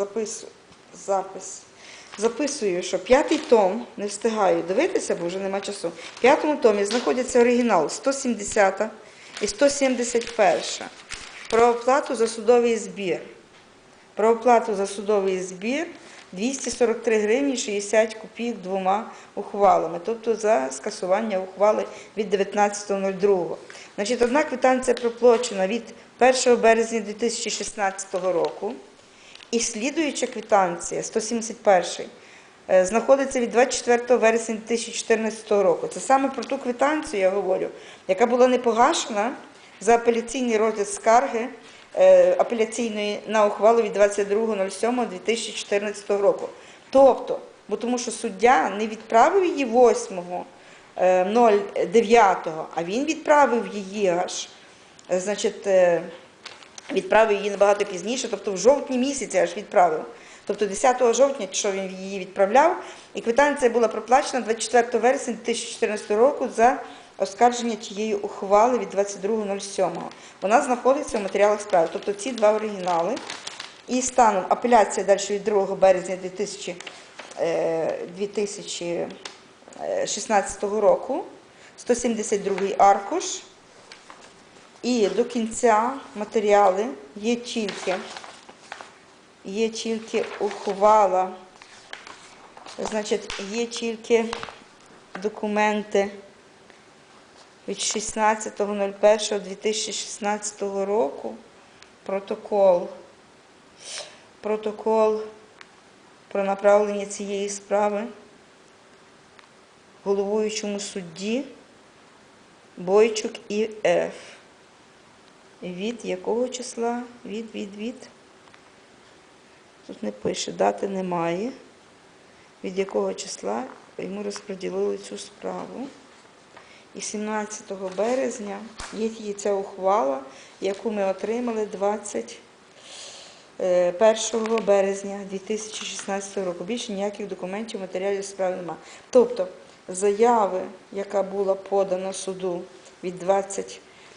Запис, запис. Записую, що п'ятий том, не встигаю дивитися, бо вже нема часу. В п'ятому томі знаходиться оригінал 170 і 171 про оплату за судовий збір. Про оплату за судовий збір 243 гривні 60 копійок двома ухвалами, тобто за скасування ухвали від 19.02. Значить, одна квитанція проплачена від 1 березня 2016 року. І слідуюча квитанція 171 е, знаходиться від 24 вересня 2014 року. Це саме про ту квитанцію я говорю, яка була не погашена за апеляційний розгляд скарги е, апеляційної на ухвалу від 22.07.2014 року. Тобто, бо тому що суддя не відправив її 8.09, а він відправив її аж, е, значить, е, відправив її набагато пізніше, тобто в жовтні місяці аж відправив. Тобто 10 жовтня, що він її відправляв, і квитанція була проплачена 24 вересня 2014 року за оскарження тієї ухвали від 22.07. Вона знаходиться в матеріалах справи. Тобто ці два оригінали. І станом апеляція далі від 2 березня 2000, е, 2016 року, 172 аркуш. І до кінця матеріали є тільки, є тільки ухвала, значить, є тільки документи від 16.01.2016 року, протокол, протокол про направлення цієї справи головуючому судді Бойчук і Ф. Від якого числа? Від, від, від. Тут не пише, дати немає. Від якого числа йому розподілили цю справу. І 17 березня є ця ухвала, яку ми отримали 21 березня 2016 року. Більше ніяких документів, матеріалів справи немає. Тобто заяви, яка була подана суду від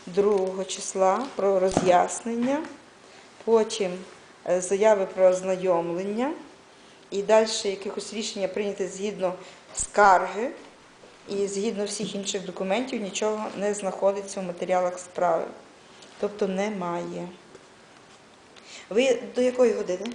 22 числа про роз'яснення, потім е, заяви про ознайомлення і далі якихось рішення прийняти згідно скарги і згідно всіх інших документів нічого не знаходиться в матеріалах справи. Тобто немає. Ви до якої години?